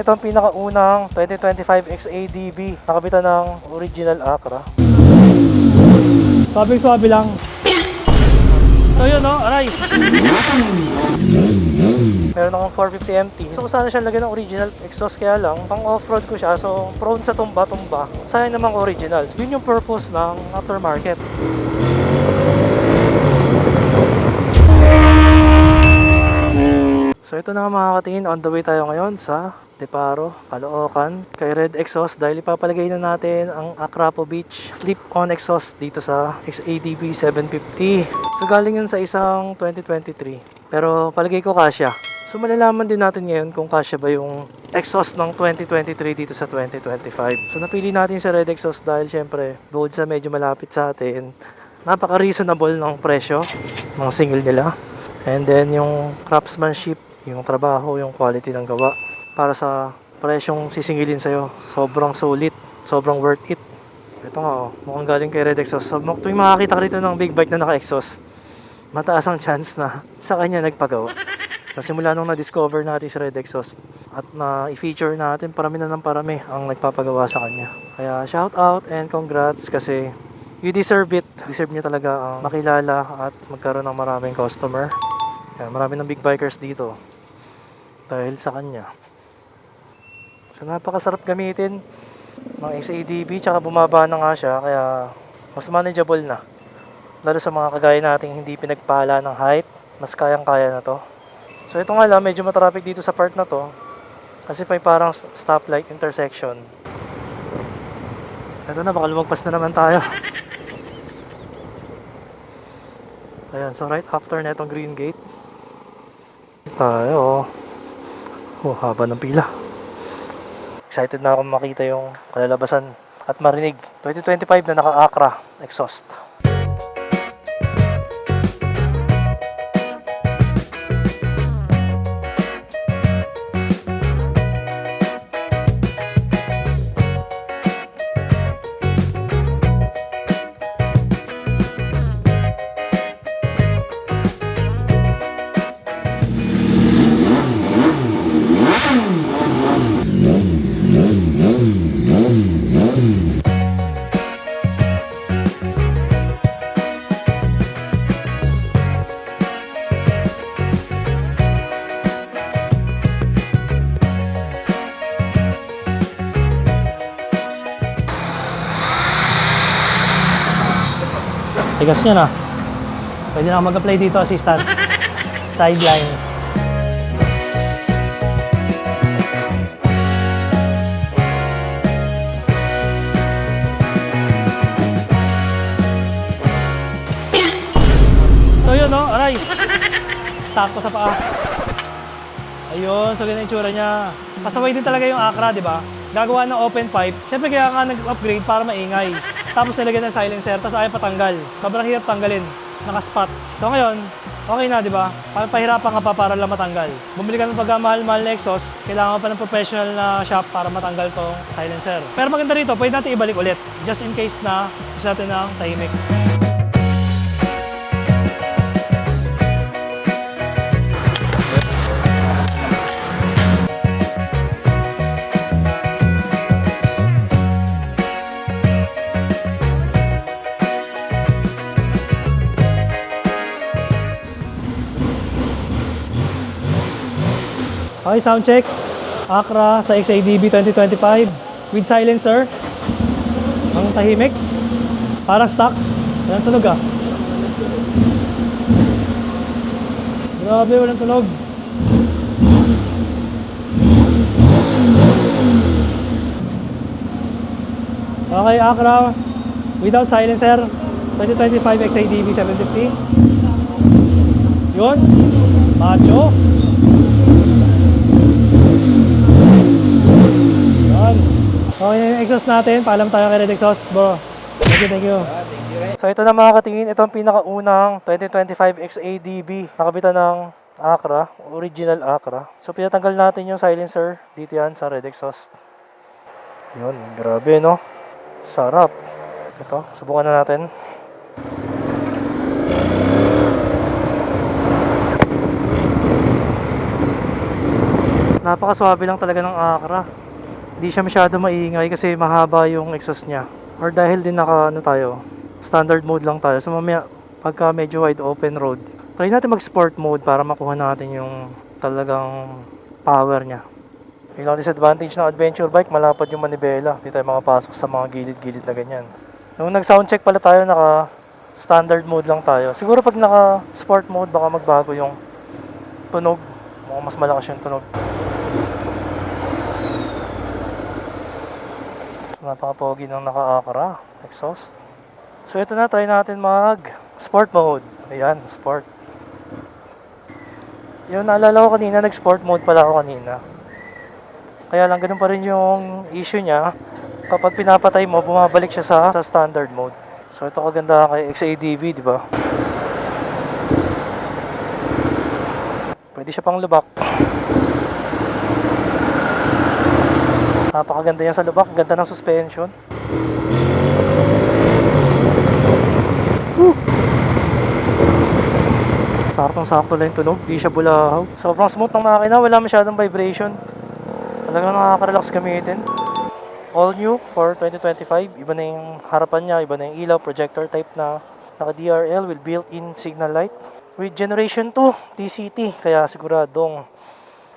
Ito ang pinakaunang 2025 XADB. Nakabitan ng original Acra. Sabi-sabi lang. Ito yun, no? Aray! Meron akong 450 MT. Gusto ko sana siya lagyan ng original exhaust kaya lang, pang off-road ko siya, so prone sa tumba-tumba. Sayang namang original. Yun yung purpose ng aftermarket. So ito na mga katingin, on the way tayo ngayon sa Deparo, Caloocan, kay Red Exhaust dahil ipapalagay na natin ang Acrapo Beach slip-on exhaust dito sa XADB 750. So galing yun sa isang 2023, pero palagay ko kasya. So malalaman din natin ngayon kung kasya ba yung exhaust ng 2023 dito sa 2025. So napili natin sa Red Exhaust dahil syempre bukod sa medyo malapit sa atin, napaka-reasonable ng presyo ng single nila. And then yung craftsmanship, yung trabaho, yung quality ng gawa para sa presyong sisingilin sa'yo. Sobrang sulit, sobrang worth it. Ito nga oh, mukhang galing kay Red Exhaust. So, tuwing makakita ka rito ng big bike na naka-exhaust, mataas ang chance na sa kanya nagpagawa. Kasi mula nung na-discover natin si Red Exhaust at na i-feature natin, parami na ng parami ang nagpapagawa sa kanya. Kaya shout out and congrats kasi you deserve it. Deserve niya talaga ang makilala at magkaroon ng maraming customer. Kaya marami ng big bikers dito dahil sa kanya. So napakasarap gamitin ng XADB tsaka bumaba na nga siya kaya mas manageable na. Lalo sa mga kagaya nating hindi pinagpala ng height, mas kayang-kaya na to. So ito nga lang, medyo matraffic dito sa part na to kasi may parang stoplight intersection. Ito na, baka lumagpas na naman tayo. Ayan, so right after na itong green gate, tayo. Oh, haba ng pila. Excited na ako makita yung kalalabasan at marinig. 2025 na naka-Acra exhaust. Tigas niya na. Pwede na ako mag-apply dito, assistant. Sideline. Ito yun, no? Aray! Sakto sa paa. Ayun, so ganyan yung itsura niya. Pasaway din talaga yung Acra, di ba? Gagawa ng open pipe. Siyempre kaya nga nag-upgrade para maingay. Tapos nilagyan ng silencer, tapos ayaw patanggal. Sobrang hirap tanggalin. Nakaspot. So ngayon, okay na, di ba? Pa- Pahirapan ka pa para lang matanggal. Bumili ka ng pagkamahal-mahal na exhaust, kailangan pa ng professional na shop para matanggal tong silencer. Pero maganda rito, pwede natin ibalik ulit. Just in case na gusto natin ng tahimik. Okay, sound check. Acra sa XADB 2025 with silencer. Ang tahimik. Parang stock. Walang tunog ah. Grabe, walang tunog. Okay, Acra without silencer 2025 XADB 750. Yun. Macho. Yan. Okay na yung exhaust natin. Paalam tayo kay Red Exhaust, bro. Thank you, thank you. So ito na mga katingin, ito ang pinakaunang 2025 XADB. Nakabitan ng Acra, original Acra. So pinatanggal natin yung silencer dito yan sa Red Exhaust. Yun, grabe no. Sarap. Ito, subukan na natin. Napakaswabe lang talaga ng Acra. Hindi siya masyado maingay kasi mahaba yung exhaust niya. Or dahil din naka ano tayo, standard mode lang tayo. So mamaya pagka medyo wide open road, try natin mag sport mode para makuha natin yung talagang power niya. Yung lang disadvantage ng adventure bike, malapad yung manibela. Hindi tayo makapasok sa mga gilid-gilid na ganyan. Nung nag-soundcheck pala tayo, naka standard mode lang tayo. Siguro pag naka sport mode, baka magbago yung tunog. Mukhang mas malakas yung tunog. Napaka-pogi ng naka-akra. Exhaust. So ito na, try natin mag sport mode. Ayan, sport. Yung naalala ko kanina, nag-sport mode pala ako kanina. Kaya lang ganun pa rin yung issue niya. Kapag pinapatay mo, bumabalik siya sa, sa standard mode. So ito kaganda kay XADV, di ba? Pwede siya pang lubak. Napakaganda yan sa lubak. Ganda ng suspension. Woo! Saktong sakto lang yung tunog. Di siya bulahaw. Sobrang smooth ng makina. Wala masyadong vibration. Talagang nakaka-relax gamitin. All new for 2025. Iba na yung harapan niya, iba na yung ilaw, projector type na naka DRL with built-in signal light. With generation 2 TCT, kaya siguradong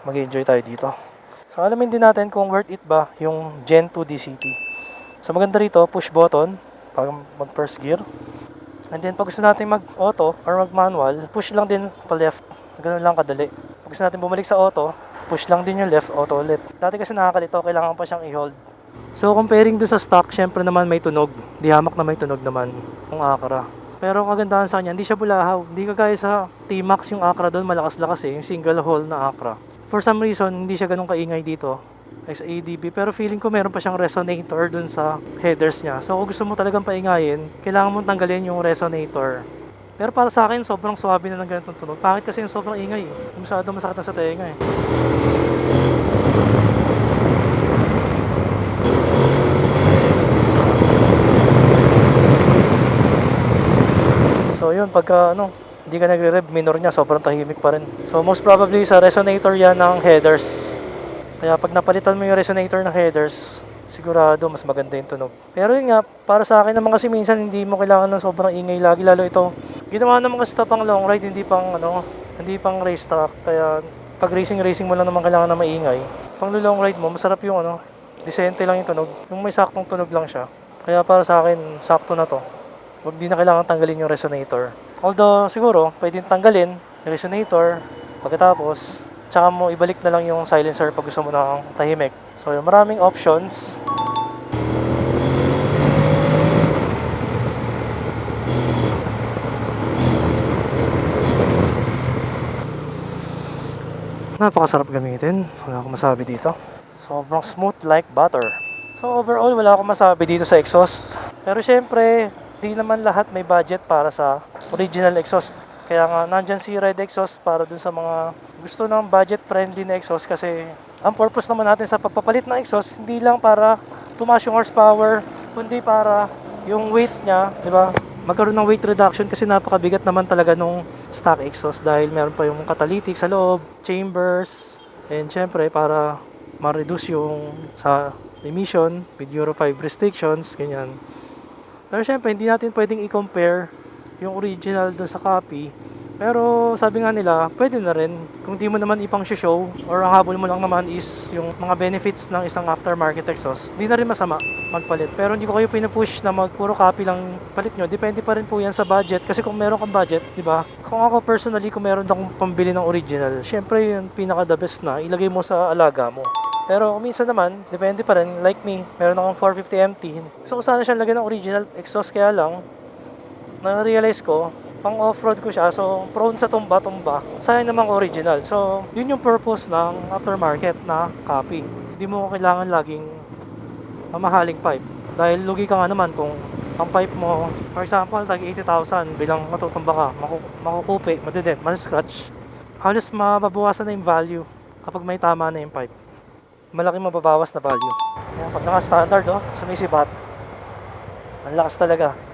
mag-enjoy tayo dito. So alamin din natin kung worth it ba yung Gen 2 DCT. So maganda rito, push button pag mag first gear. And then pag gusto natin mag-auto or mag-manual, push lang din pa left. Ganun lang kadali. Pag gusto natin bumalik sa auto, push lang din yung left auto ulit. Dati kasi nakakalito, kailangan pa siyang i-hold. So comparing do sa stock, syempre naman may tunog. Di hamak na may tunog naman yung Acura. Pero ang kagandahan sa kanya, hindi siya bulahaw. Hindi kagaya sa T-Max yung Acura doon, malakas-lakas eh, yung single hole na Acura. For some reason, hindi siya ganun kaingay dito sa ADB. Pero feeling ko meron pa siyang resonator dun sa headers niya. So kung gusto mo talagang paingayin, kailangan mong tanggalin yung resonator. Pero para sa akin, sobrang swabe na ng ganitong tunog. Bakit kasi yung sobrang ingay. Masyado masakit na sa tenga eh. So yun, pagka ano, hindi ka nagre-rev, minor niya, sobrang tahimik pa rin. So most probably sa resonator yan ng headers. Kaya pag napalitan mo yung resonator ng headers, sigurado mas maganda yung tunog. Pero yun nga, para sa akin naman kasi minsan hindi mo kailangan ng sobrang ingay lagi, lalo ito. Ginawa naman kasi ito pang long ride, hindi pang ano, hindi pang race track. Kaya pag racing racing mo lang naman kailangan na maingay. Pang long ride mo, masarap yung ano, decente lang yung tunog. Yung may saktong tunog lang siya. Kaya para sa akin, sakto na to. Huwag di na kailangan tanggalin yung resonator. Although, siguro, pwedeng tanggalin resonator. Pagkatapos, tsaka mo ibalik na lang yung silencer pag gusto mo ng tahimik. So, yung maraming options. Napakasarap gamitin. Wala akong masabi dito. Sobrang smooth like butter. So overall, wala akong masabi dito sa exhaust. Pero syempre, di naman lahat may budget para sa original exhaust. Kaya nga, nandyan si Red Exhaust para dun sa mga gusto ng budget-friendly na exhaust kasi ang purpose naman natin sa pagpapalit ng exhaust, hindi lang para tumaas yung horsepower, kundi para yung weight niya, di ba? Magkaroon ng weight reduction kasi napakabigat naman talaga nung stock exhaust dahil meron pa yung catalytic sa loob, chambers, and syempre para ma-reduce yung sa emission with Euro 5 restrictions, ganyan. Pero syempre, hindi natin pwedeng i-compare yung original dun sa copy. Pero sabi nga nila, pwede na rin. Kung di mo naman ipang show or ang habol mo lang naman is yung mga benefits ng isang aftermarket exhaust, di na rin masama magpalit. Pero hindi ko kayo pinupush na mag puro copy lang palit nyo. Depende pa rin po yan sa budget. Kasi kung meron kang budget, di ba? Kung ako personally, kung meron akong pambili ng original, syempre yung pinaka the best na ilagay mo sa alaga mo. Pero minsan naman, depende pa rin. Like me, meron akong 450 MT. Gusto ko sana siyang lagyan ng original exhaust kaya lang, na-realize ko, pang off-road ko siya, so prone sa tumba-tumba. Sayang namang original. So, yun yung purpose ng aftermarket na copy. Hindi mo kailangan laging mamahaling pipe. Dahil lugi ka nga naman kung ang pipe mo, for example, tag 80,000 bilang matutumba ka, maku- makukupi, madident, man-scratch. Halos mababawasan na yung value kapag may tama na yung pipe. Malaki mababawas na value. Kaya pag naka-standard, oh, sumisibat. Ang lakas talaga.